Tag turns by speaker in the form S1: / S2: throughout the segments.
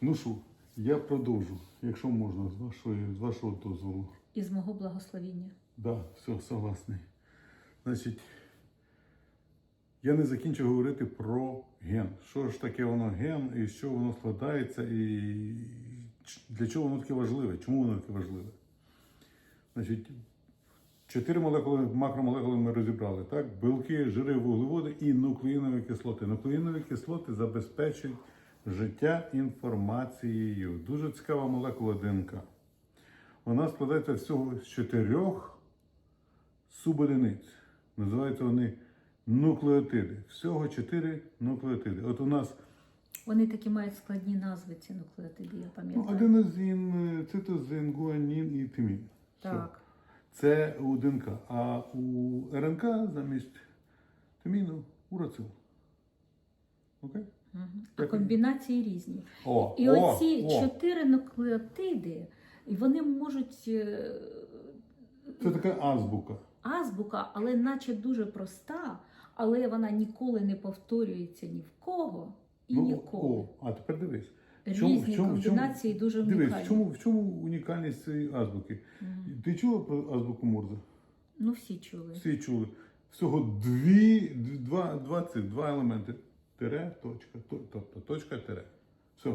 S1: Ну що, я продовжу, якщо можна, з вашої, з вашого дозволу.
S2: І з мого благословіння.
S1: Да, все, согласний. Значить, я не закінчив говорити про ген. Що ж таке воно ген, і що воно складається, і для чого воно таке важливе? Чому воно таке важливе? Значить, чотири молекули, макромолекули ми розібрали, так? Білки, жири, вуглеводи і нуклеїнові кислоти. Нуклеїнові кислоти забезпечують життя інформацією. Дуже цікава молекула ДНК. Вона складається всього з чотирьох субодиниць. Називаються вони нуклеотиди. Всього чотири нуклеотиди. От у нас
S2: Вони такі мають складні назви, ці нуклеотиди, я
S1: ну,
S2: пам'ятаю.
S1: аденозин, е, цитозин, гуанін і тимін. Все.
S2: Так.
S1: Це у ДНК. А у РНК замість тиміну урацил. Окей?
S2: А комбінації різні.
S1: О,
S2: І
S1: о,
S2: оці
S1: о.
S2: чотири нуклеотиди, і вони можуть е,
S1: Це така азбука.
S2: азбука, але наче дуже проста, але вона ніколи не повторюється ні в кого і ніколи.
S1: Ну, о, а тепер дивись.
S2: Різні
S1: в чому- в чому-
S2: комбінації дуже унікальні.
S1: Дивись, в чому, в чому унікальність цієї азбуки?
S2: Мгм.
S1: Ти чула про азбуку Морзе?
S2: Ну, всі чули.
S1: Всі чули. Всього дві, д- два, два, два елементи. Тире, точка, то- тобто точка, тире. Все.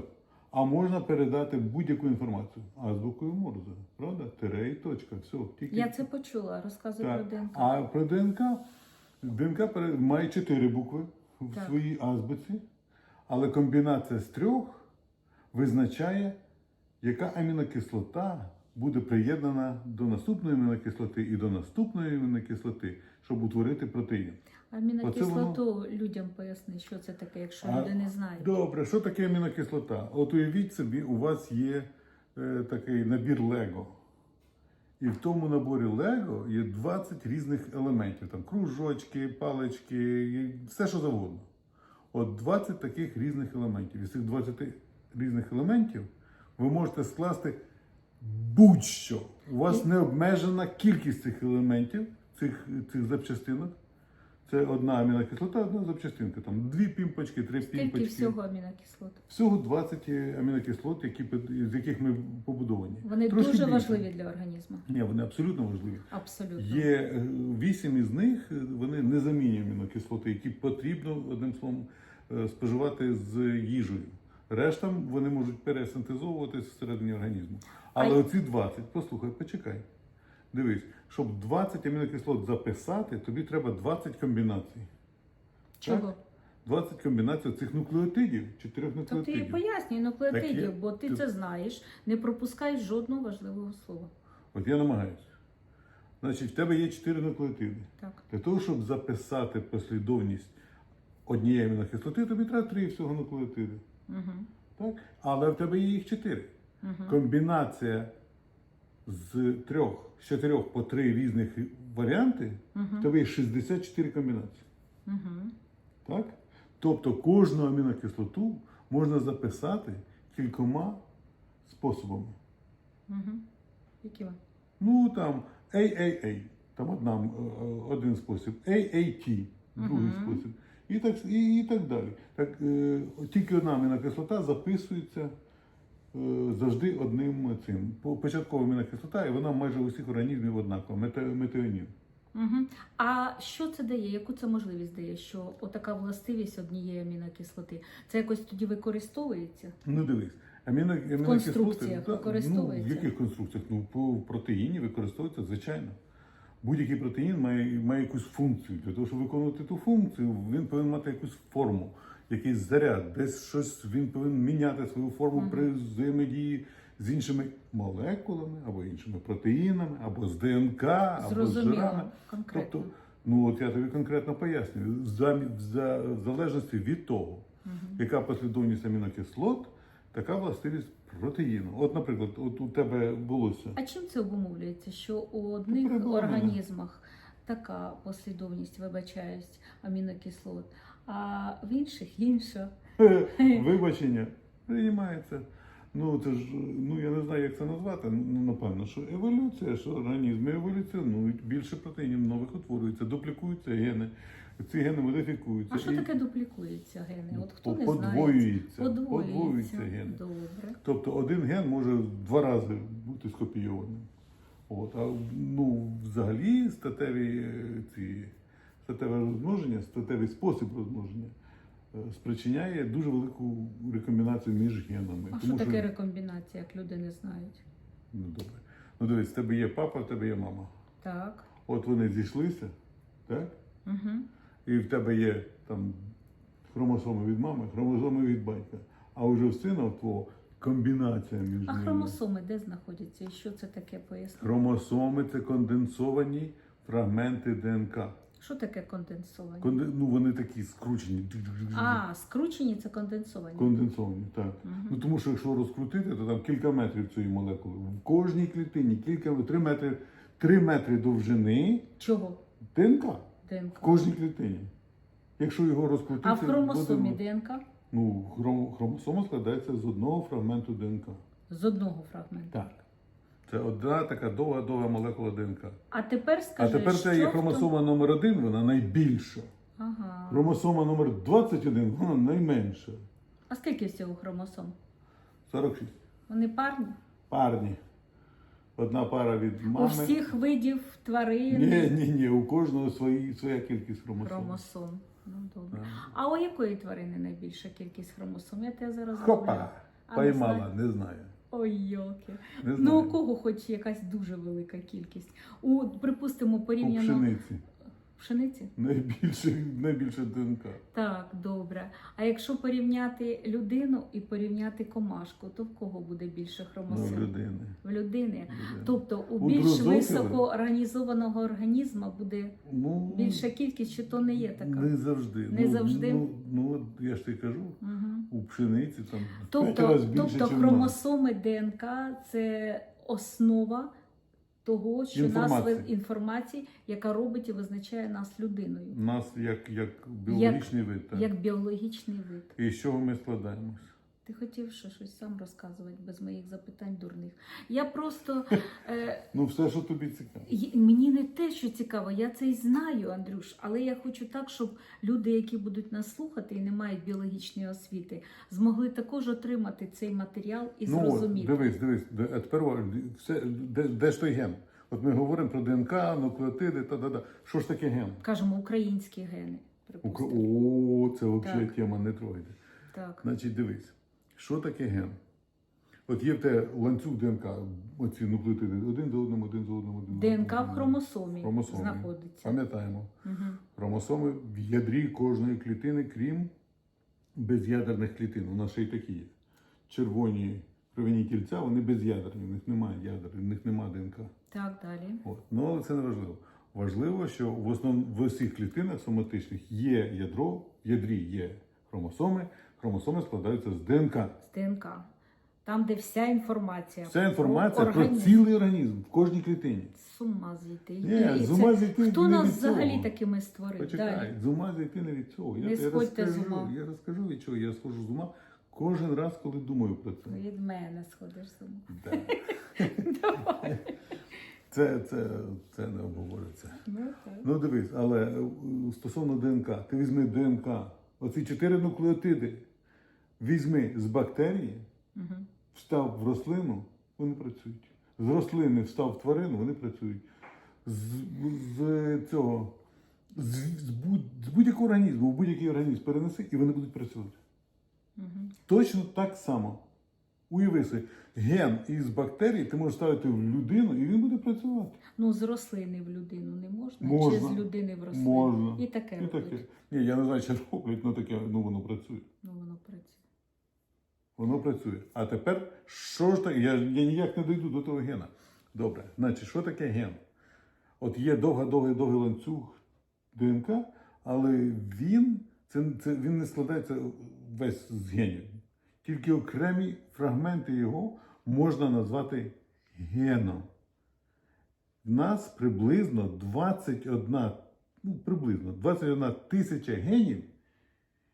S1: А можна передати будь-яку інформацію азбукою Морзе. Правда? Тире і точка. Все. Тільки...
S2: Я це почула, розказуй
S1: Так.
S2: про ДНК.
S1: А про ДНК, ДНК має чотири букви в
S2: Так.
S1: своїй азбуці, але комбінація з трьох визначає, яка амінокислота буде приєднана до наступної амінокислоти і до наступної амінокислоти, щоб утворити протеїн.
S2: Амінокислоту людям поясни, що це таке, якщо
S1: А,
S2: люди не знають.
S1: Добре, що таке амінокислота? От уявіть собі, у вас є е, такий набір Лего. І в тому наборі Лего є 20 різних елементів. Там кружочки, палички, все що завгодно. От 20 таких різних елементів. Із цих 20 різних елементів ви можете скласти будь-що. У вас не обмежена кількість цих елементів, цих, цих запчастинок. Це одна амінокислота, одна запчастинка. Там дві пімпочки, три
S2: Скільки
S1: пімпочки.
S2: всього амінокислот?
S1: Всього 20 амінокислот, які, з яких ми побудовані.
S2: Вони
S1: Трошки
S2: дуже
S1: більше.
S2: важливі для організму.
S1: Ні, вони абсолютно важливі.
S2: Абсолютно.
S1: Є е, вісім із них, е, вони незамінні амінокислоти, які потрібно, одним словом, е, споживати з їжею. Решта вони можуть пересинтезовуватись всередині організму. Але
S2: А
S1: оці 20, послухай, почекай. Дивись, щоб 20 амінокислот записати, тобі треба 20 комбінацій.
S2: Чого?
S1: 20 комбінацій цих нуклеотидів, чотирьох
S2: Тобто
S1: нуклеотидів.
S2: пояснюю
S1: Так є.
S2: нуклеотидів, бо ти
S1: Тут-
S2: це знаєш, не пропускай жодного важливого слова.
S1: От я намагаюся. Значить, в тебе є 4 нуклеотиди.
S2: Так.
S1: Для того, щоб записати послідовність однієї амінокислоти, тобі треба 3 всього нуклеотиди.
S2: Угу.
S1: Так? Але в тебе є їх 4.
S2: Угу.
S1: Комбінація з трьох, з чотирьох по три різних варіанти, в тебе є 64 комбінації.
S2: Угу.
S1: Так? Тобто кожну амінокислоту можна записати кількома способами.
S2: Угу. Які?
S1: Ну там AAA, там одна, е, е, один спосіб, AAT, другий
S2: Мгм.
S1: спосіб. І так, і, і так далі. Так, е, тільки одна амінокислота записується е, завжди одним цим. Початкова амінокислота, і вона майже у всіх організмів однакова, мете, метеонін.
S2: Угу. А що це дає? Яку це можливість дає? Що отака властивість однієї амінокислоти? Це якось тоді використовується?
S1: Ну дивись, аміно, амінокислоти
S2: конструкціях
S1: та,
S2: використовується?
S1: Ну, в яких конструкціях? Ну, по в протеїні використовується звичайно. Будь-який протеїн має, має якусь функцію. Для того, щоб виконувати ту функцію, він повинен мати якусь форму, якийсь заряд, десь щось він повинен міняти свою форму
S2: Мгм.
S1: при взаємодії з іншими молекулами, або іншими протеїнами, або з ДНК, або з жирами.
S2: конкретно.
S1: Тобто, ну от я тобі конкретно пояснюю, в залежності від того,
S2: Мгм.
S1: яка послідовність амінокислот, така властивість протеїну. От, наприклад, от у тебе волосся.
S2: А чим це обумовлюється? Що у одних
S1: придумано.
S2: організмах така послідовність, вибачаюсь, амінокислот, а в інших інша.
S1: Вибачення приймається. Ну це ж ну я не знаю, як це назвати. Ну напевно, що еволюція, що організми еволюціонують, більше протеїнів нових утворюється, дуплікуються гени. Ці гени модифікуються.
S2: А що
S1: і
S2: таке дуплікуються гени? От хто не знає?
S1: подвоюються,
S2: Подвоюються.
S1: гени.
S2: Добре.
S1: Тобто один ген може два рази бути скопійованим. От. А ну, взагалі статеві е, ці статеве розмноження, статевий спосіб розмноження е, спричиняє дуже велику рекомбінацію між генами.
S2: А що таке рекомбінація, як люди не знають?
S1: Ну, добре. Ну дивись, в тебе є папа, в тебе є мама.
S2: Так.
S1: От вони зійшлися, так?
S2: Угу.
S1: І в тебе є там хромосоми від мами, хромосоми від батька. А вже в сина твого комбінація між
S2: А
S1: ними.
S2: хромосоми де знаходяться? І що це таке пояснити?
S1: Хромосоми це конденсовані фрагменти ДНК.
S2: Що таке конденсовані?
S1: Конде... Ну вони такі скручені.
S2: А, скручені це конденсовані.
S1: Конденсовані, так.
S2: Мгм.
S1: Ну тому що якщо розкрутити, то там кілька метрів цієї молекули. В кожній клітині кілька три метри, три метри довжини
S2: Чого?
S1: ДНК в кожній клітині. Якщо його розкрутити,
S2: А в хромосомі
S1: буде-
S2: ДНК?
S1: Ну, хром- хромосома складається з одного фрагменту ДНК.
S2: З одного фрагменту.
S1: Так. Це одна така довга-довга молекула ДНК.
S2: А тепер
S1: А тепер це є
S2: в тому-
S1: хромосома номер один, вона найбільша.
S2: Ага.
S1: Хромосома номер 21, вона найменша.
S2: А скільки всього хромосом?
S1: 46.
S2: Вони парні?
S1: Парні. Одна пара від мами.
S2: У всіх видів тварин
S1: Ні, ні, ні, у кожного свої, своя кількість хромосом.
S2: хромосом. Ну добре. А у якої тварини найбільша кількість хромосом? Я тебе зараз
S1: Хопа!
S2: А, не
S1: Поймала,
S2: знаю.
S1: не знаю.
S2: Ой, йолки.
S1: Не
S2: Ну у кого хоч якась дуже велика кількість? У припустимо
S1: У
S2: порівняно
S1: пшениці.
S2: Пшениці?
S1: Найбільше, найбільше ДНК.
S2: Так, добре. А якщо порівняти людину і порівняти комашку, то в кого буде більше
S1: Ну,
S2: хромосом?
S1: в людини.
S2: В людини. Тобто у
S1: У
S2: більш
S1: дрозофіли?
S2: високоорганізованого організму буде
S1: Ну,
S2: більша кількість, чи то не є така?
S1: Не завжди.
S2: Не
S1: ну,
S2: завжди?
S1: Ну, ну, от я ж тобі кажу,
S2: Угу.
S1: у пшениці там в п'ять
S2: Тобто,
S1: разів більше,
S2: тобто
S1: чим в нас.
S2: хромосоми ДНК це основа того, що нас
S1: Інформації.
S2: ви- інформації, яка робить і визначає нас людиною,
S1: Нас як, як біологічний вид. Так.
S2: як біологічний вид.
S1: І з чого ми складаємось?
S2: Ти хотів ще щось сам розказувати без моїх запитань дурних. Я просто е,
S1: Ну, все, що тобі цікаво.
S2: й- мені не те, що цікаво, я це й знаю, Андрюш, але я хочу так, щоб люди, які будуть нас слухати і не мають біологічної освіти, змогли також отримати цей матеріал і
S1: ну, от,
S2: зрозуміти.
S1: дивись, дивись, де- а тепер о, все, де, де ж той ген? От ми говоримо про ДНК, нуклеотиди, та да да. Що ж таке ген?
S2: Кажемо, українські гени.
S1: Ук-
S2: Припустимо.
S1: О, це взагалі
S2: Так.
S1: тема не трогайте.
S2: Так.
S1: Значить, дивись, що таке ген? От є в тебе ланцюг ДНК, оці нуклеотиди один за одним, один за одним, один за
S2: ДНК в хромосомі,
S1: Хромосомі.
S2: знаходиться.
S1: Пам'ятаємо.
S2: Угу.
S1: Хромосоми в ядрі кожної клітини, крім без'ядерних клітин. У нас ще й такі є. Червоні кров'яні кільця, вони без'ядерні, в них немає ядер, в них немає ДНК.
S2: Так, далі.
S1: От. Ну, але це не важливо. Важливо, що в основ... в усіх клітинах соматичних є ядро, в ядрі є хромосоми, хромосоми складаються з ДНК.
S2: З ДНК. Там, де вся інформація.
S1: Вся інформація про
S2: організм.
S1: цілий організм в кожній клітині.
S2: З ума зійти.
S1: Ні, з ума зійти
S2: Хто
S1: не
S2: нас
S1: від цього.
S2: взагалі такими створив?
S1: Почекай,
S2: Далі.
S1: з ума зійти не від цього. Я,
S2: Не
S1: я,
S2: сходьте з
S1: розкажу,
S2: ума.
S1: я розкажу від чого. Я схожу з ума кожен раз, коли думаю про це.
S2: Від мене сходиш з ума.
S1: Да. Це, це, це не обговориться.
S2: Ну.
S1: Ну дивись, але е, стосовно ДНК, ти візьми ДНК, оці чотири нуклеотиди, візьми з бактерії, встав в рослину, вони працюють. З рослини встав в тварину, вони працюють. З, з цього, з, з, будь, з будь-якого організму, в будь-який організм перенеси, і вони будуть працювати.
S2: Угу.
S1: Точно так само. Уяви собі, ген із бактерій ти можеш ставити в людину, і він буде працювати.
S2: Ну, з рослини в людину не можна?
S1: Можна.
S2: Чи з людини в рослину?
S1: Можна.
S2: І таке
S1: І таке. Ні, я не знаю, чи роблять, але таке, ну воно працює.
S2: Ну, воно.
S1: Воно працює. А тепер, що ж таке? Я, я ніяк не дойду до того гена. Добре, значить, що таке ген? От є довга-довгий довгий ланцюг ДНК, але він, це, це, він не складається весь з генів. Тільки окремі фрагменти його можна назвати геном. В нас приблизно 21, ну, приблизно 21 тисяча генів,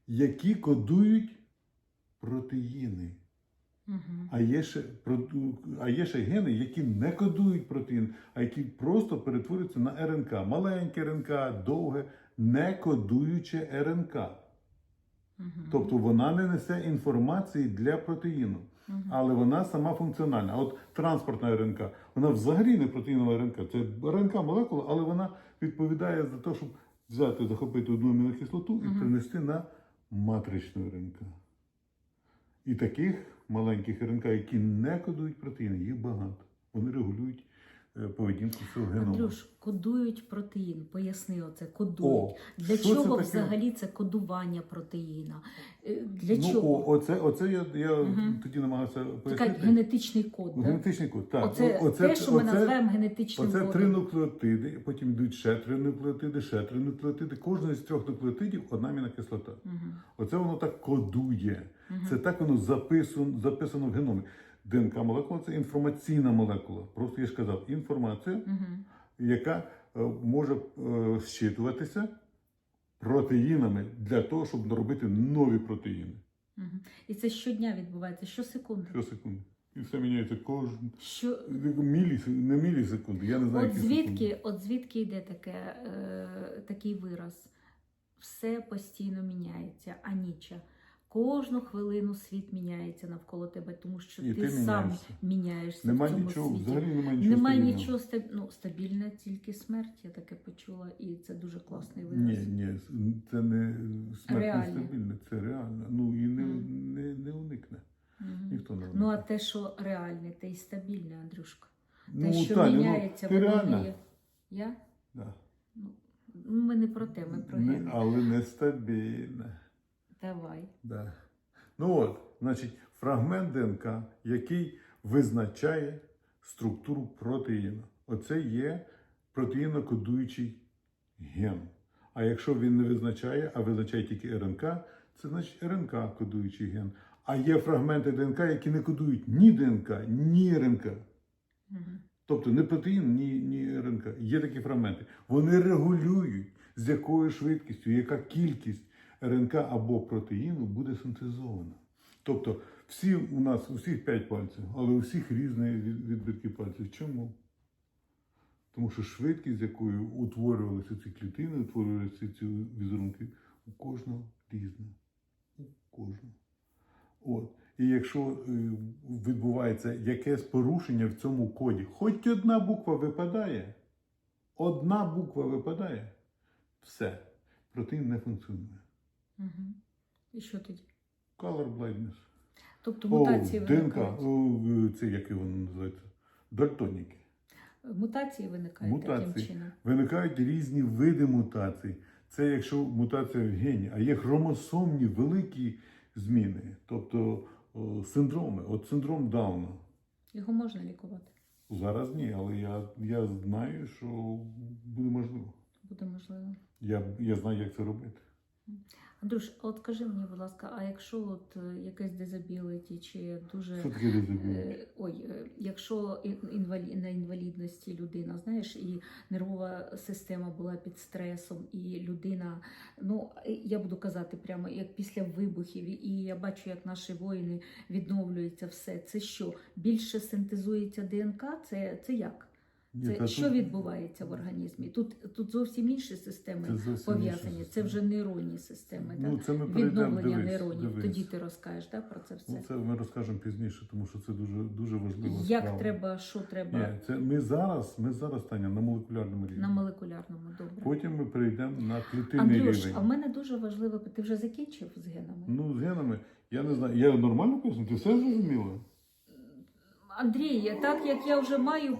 S1: які кодують протеїни.
S2: Угу.
S1: А є ще а є ще гени, які не кодують протеїн, а які просто перетворюються на РНК. Маленьке РНК, довге, не кодуюче РНК.
S2: Мгм.
S1: Тобто вона не несе інформації для протеїну,
S2: Мгм.
S1: але вона сама функціональна. А От транспортна РНК, вона взагалі не протеїнова РНК. Це РНК молекула, але вона відповідає за те, щоб взяти, захопити одну амінокислоту і принести на матричну РНК. І таких маленьких РНК, які не кодують протеїни, їх багато. Вони регулюють поведінку всього геному.
S2: Андрюш, кодують протеїн. Поясни оце, кодують.
S1: О,
S2: Для
S1: що це
S2: чого
S1: таке?
S2: взагалі це кодування протеїна? Е, Для
S1: ну,
S2: чого?
S1: О, оце, оце я, я
S2: Мгм.
S1: тоді намагався
S2: Це
S1: пояснити.
S2: як генетичний код. да?
S1: Генетичний код. Так,
S2: Оце,
S1: О-
S2: те, що ми
S1: оце-
S2: називаємо генетичним
S1: Оце
S2: кодом.
S1: три нуклеотиди, потім йдуть ще три нуклеотиди, ще три нуклеотиди. Кожна з трьох нуклеотидів одна амінокислота.
S2: Мгм.
S1: Оце воно так кодує. Це так воно записано, записано в геномі. ДНК молекула це інформаційна молекула. Просто я ж казав, інформація,
S2: Мгм.
S1: яка е, може е, зчитуватися протеїнами для того, щоб робити нові протеїни.
S2: Мгм. І це щодня відбувається, щосекунди.
S1: Щосекунди. І все міняється кожен
S2: Що...
S1: міліс, не мілісекунди. Я не знаю,
S2: От
S1: які секунди.
S2: от звідки йде таке, е, такий вираз? Все постійно міняється, аніча. Кожну хвилину світ міняється навколо тебе, тому що
S1: І
S2: ти,
S1: ти
S2: сам
S1: міняєшся. Нема
S2: в цьому
S1: нічого,
S2: світі.
S1: взагалі немає нічого.
S2: Немає
S1: стабільного.
S2: нічого стаб... ну, стабільна тільки смерть, я таке почула, і це дуже класний вираз.
S1: Ні, ні, це не смерть
S2: Реальне.
S1: нестабільне, це реально. Ну і не,
S2: Мгм.
S1: не, не уникне.
S2: Мгм.
S1: Ніхто не уникне.
S2: Ну а те, що реальне, те й стабільне, Андрюшка. Те,
S1: ну,
S2: що
S1: Таня,
S2: міняється,
S1: ну, ти реальна.
S2: є. Я?
S1: Да.
S2: Ну, ми не про те, ми про
S1: Не- але нестабільне.
S2: Давай.
S1: Да. Ну от, значить, фрагмент ДНК, який визначає структуру протеїну. Оце є протеїнокодуючий ген. А якщо він не визначає, а визначає тільки РНК, це значить РНК-кодуючий ген. А є фрагменти ДНК, які не кодують ні ДНК, ні РНК.
S2: Мгм.
S1: Тобто не протеїн, ні, ні РНК. Є такі фрагменти. Вони регулюють, з якою швидкістю, яка кількість РНК або протеїну буде синтезована. Тобто всі у нас у всіх 5 пальців, але у всіх різні відбитки пальців. Чому? Тому що швидкість, з якою утворювалися ці клітини, утворювалися ці візерунки, у кожного різна. У кожного. От. І якщо е, відбувається якесь порушення в цьому коді, хоч одна буква випадає, одна буква випадає, все, протеїн не функціонує.
S2: Мгм. І що тоді?
S1: Color blindness.
S2: Тобто
S1: О,
S2: мутації
S1: ДНК,
S2: виникають.
S1: о, це як воно називається? Дальтоніки.
S2: Мутації виникають таким
S1: Мутації.
S2: чином.
S1: Виникають різні види мутацій. Це якщо мутація в гені, а є хромосомні великі зміни, тобто о, синдроми. От синдром Дауна.
S2: Його можна лікувати.
S1: Зараз ні, але я, я знаю, що буде можливо.
S2: Буде можливо.
S1: Я, я знаю, як це робити.
S2: Андрюш, а от скажи мені, будь ласка, а якщо от е, якесь дизабіліті чи дуже.
S1: Дезабіліті?
S2: Е, Ой, е, якщо ін- інвалі... на інвалідності людина, знаєш, і нервова система була під стресом, і людина, ну я буду казати прямо як після вибухів, і я бачу, як наші воїни відновлюються все. Це що? Більше синтезується ДНК? Це, це як?
S1: Ні,
S2: Це
S1: та
S2: що
S1: тут-
S2: відбувається в організмі? Тут, тут зовсім інші системи пов'язані. Це вже нейронні системи.
S1: Ну,
S2: так?
S1: це ми
S2: Відновлення
S1: дивись,
S2: нейронів.
S1: дивись.
S2: Тоді ти розкажеш так, про це все.
S1: Ну, це ми розкажемо пізніше, тому що це дуже, дуже важливо.
S2: Як треба, що треба
S1: Ні, це ми зараз, ми зараз Таня, на молекулярному рівні.
S2: на молекулярному добре.
S1: Потім ми перейдемо на клітинний
S2: Андрюш,
S1: рівень.
S2: а в мене дуже важливе, ти вже закінчив з генами?
S1: Ну, з генами, я не знаю. Я нормально поясню? Ти все зрозуміла?
S2: Андрій, так як я вже маю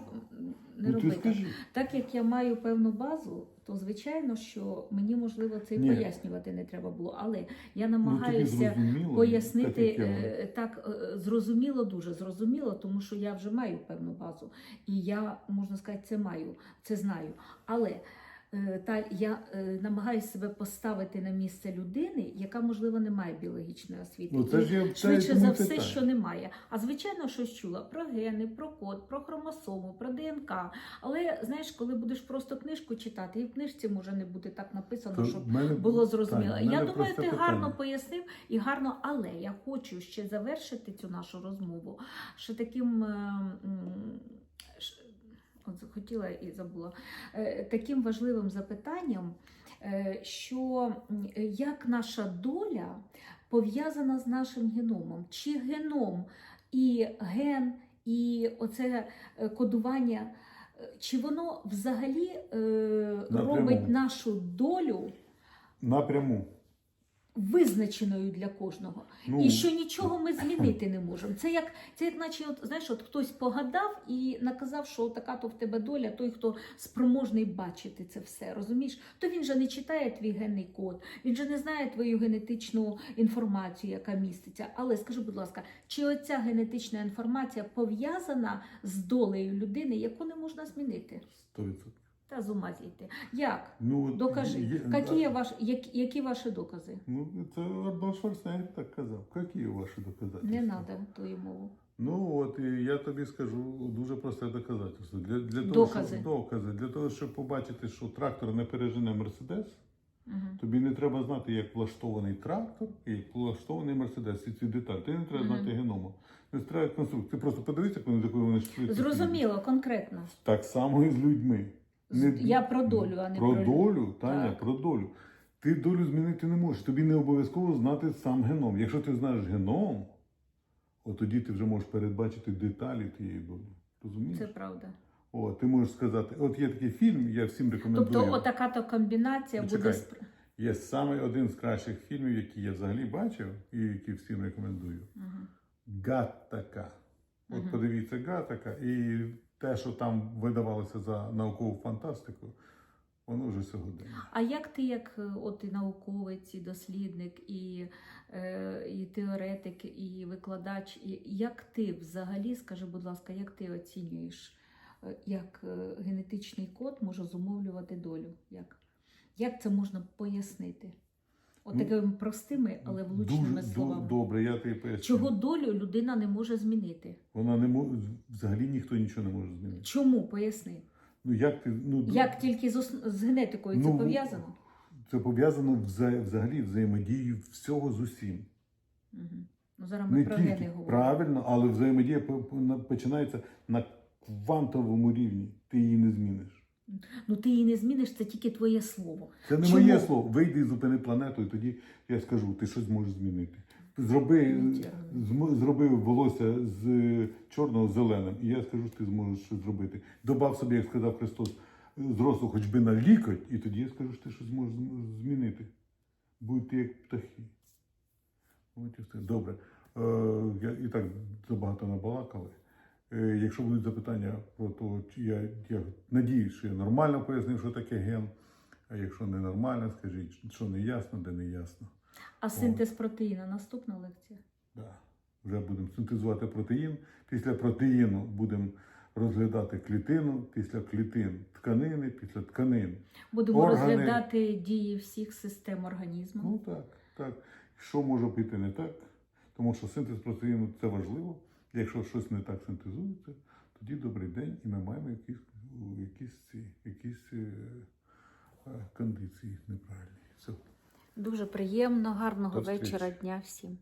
S2: не
S1: ну, ти
S2: так.
S1: скажи.
S2: так як я маю певну базу, то звичайно, що мені можливо це і
S1: Ні.
S2: пояснювати не треба було. Але я
S1: Ну,
S2: намагаюся
S1: ну,
S2: пояснити
S1: так,
S2: е, так е, зрозуміло, дуже зрозуміло, тому що я вже маю певну базу, і я можна сказати, це маю, це знаю. Але та я е, намагаюся себе поставити на місце людини, яка можливо не має біологічної освіти.
S1: Ну, це ж я
S2: Швидше за все,
S1: питаю.
S2: що немає. А звичайно, щось чула про гени, про код, про хромосому, про ДНК. Але знаєш, коли будеш просто книжку читати, і в книжці може не бути так написано,
S1: То
S2: щоб
S1: мене-
S2: було зрозуміло.
S1: В
S2: Я думаю, ти
S1: просте
S2: гарно пояснив і гарно, але я хочу ще завершити цю нашу розмову. Ще таким. Хотіла і забула Е, таким важливим запитанням, е, що як наша доля пов'язана з нашим геномом. Чи геном і ген, і оце е, кодування, чи воно взагалі
S1: Напряму.
S2: робить нашу долю
S1: Напряму.
S2: Визначеною для кожного?
S1: Ну,
S2: І що нічого ми змінити не можемо. Це як, це як наче, от, знаєш, от хтось погадав і наказав, що така то в тебе доля, той, хто спроможний бачити це все, розумієш? То він же не читає твій генний код, він же не знає твою генетичну інформацію, яка міститься. Але скажи, будь ласка, чи оця генетична інформація пов'язана з долею людини, яку не можна змінити?
S1: 100%.
S2: Та з ума зійти. Як?
S1: Ну,
S2: Докажи,
S1: є-
S2: які, є ваш, які, які ваші докази?
S1: Ну, це Арнольд Шварценеггер так казав. Які ваші доказательства?
S2: Не треба тою мову.
S1: Ну от і я тобі скажу дуже просте доказательство. Для, для того,
S2: Докази.
S1: Щоб, докази. Для того, щоб побачити, що трактор не пережене Мерседес,
S2: Угу.
S1: тобі не треба знати, як влаштований трактор і як влаштований Мерседес. І ці деталі. Ти не треба
S2: Мгм.
S1: знати геному. Не треба конструкцію. Ти просто подивися, як вони такої вони швидко.
S2: Зрозуміло, конкретно.
S1: Так само і з людьми.
S2: З- Я про долю, а не
S1: про
S2: про
S1: долю, Таня,
S2: Так.
S1: про долю. Ти долю змінити не можеш. Тобі не обов'язково знати сам геном. Якщо ти знаєш геном, от тоді ти вже можеш передбачити деталі тієї долі. Розумієш?
S2: Це правда.
S1: О, ти можеш сказати, от є такий фільм, я всім рекомендую.
S2: Тобто, отака то комбінація
S1: Ну,
S2: буде
S1: чекай.
S2: спр...
S1: Є саме один з кращих фільмів, які я взагалі бачив, і які всім рекомендую.
S2: Мгм.
S1: Гаттака. От
S2: Мгм.
S1: подивіться Гаттака, і те, що там видавалося за наукову фантастику, воно вже сьогодні.
S2: А як ти, як е, от і науковець, і дослідник, і, е, і теоретик, і викладач, і як ти взагалі, скажи, будь ласка, як ти оцінюєш, е, як е, генетичний код може зумовлювати долю? Як, як це можна пояснити? От
S1: Ну,
S2: такими простими, але влучними
S1: Дуже
S2: словами.
S1: добре, я тобі поясню.
S2: Чого долю людина не може змінити?
S1: Вона не може, взагалі ніхто нічого не може змінити.
S2: Чому поясни?
S1: Ну як ти ну
S2: Як тільки з, з генетикою це
S1: Ну,
S2: пов'язано?
S1: це пов'язано вза- взагалі взаємодії всього з усім.
S2: Угу. Ну зараз ми
S1: Не
S2: про
S1: тільки
S2: гени говоримо.
S1: правильно, але взаємодія по- по- починається на квантовому рівні. Ти її не зміниш.
S2: Ну ти її не зміниш, це тільки твоє слово.
S1: Це не
S2: Чому?
S1: моє слово. Вийди і зупини планету, і тоді я скажу, ти щось можеш змінити. Зроби, зм- зроби волосся з чорного зеленим, і я скажу, що ти зможеш щось зробити. Добав собі, як сказав Христос, зросту хоч би на лікоть, і тоді я скажу, що ти щось зможеш зм- змінити. Будьте як птахи. От і все. Добре. Е, я і так забагато набалакали. Е, якщо будуть запитання про те, я, я надіюсь, що я нормально пояснив, що таке ген. А якщо не нормально, скажіть, що не ясно, де не ясно.
S2: А синтез протеїна наступна лекція.
S1: Да. Вже будемо синтезувати протеїн. Після протеїну будемо розглядати клітину, після клітин тканини, після тканин.
S2: Будемо
S1: Органи.
S2: розглядати дії всіх систем організму.
S1: Ну так, так. Що може піти не так? Тому що синтез протеїну це важливо. Якщо щось не так синтезується, тоді добрий день, і ми маємо якісь, якісь, ці, якісь е, е, кондиції неправильні. Все.
S2: Дуже приємно, гарного
S1: До
S2: вечора, дня всім.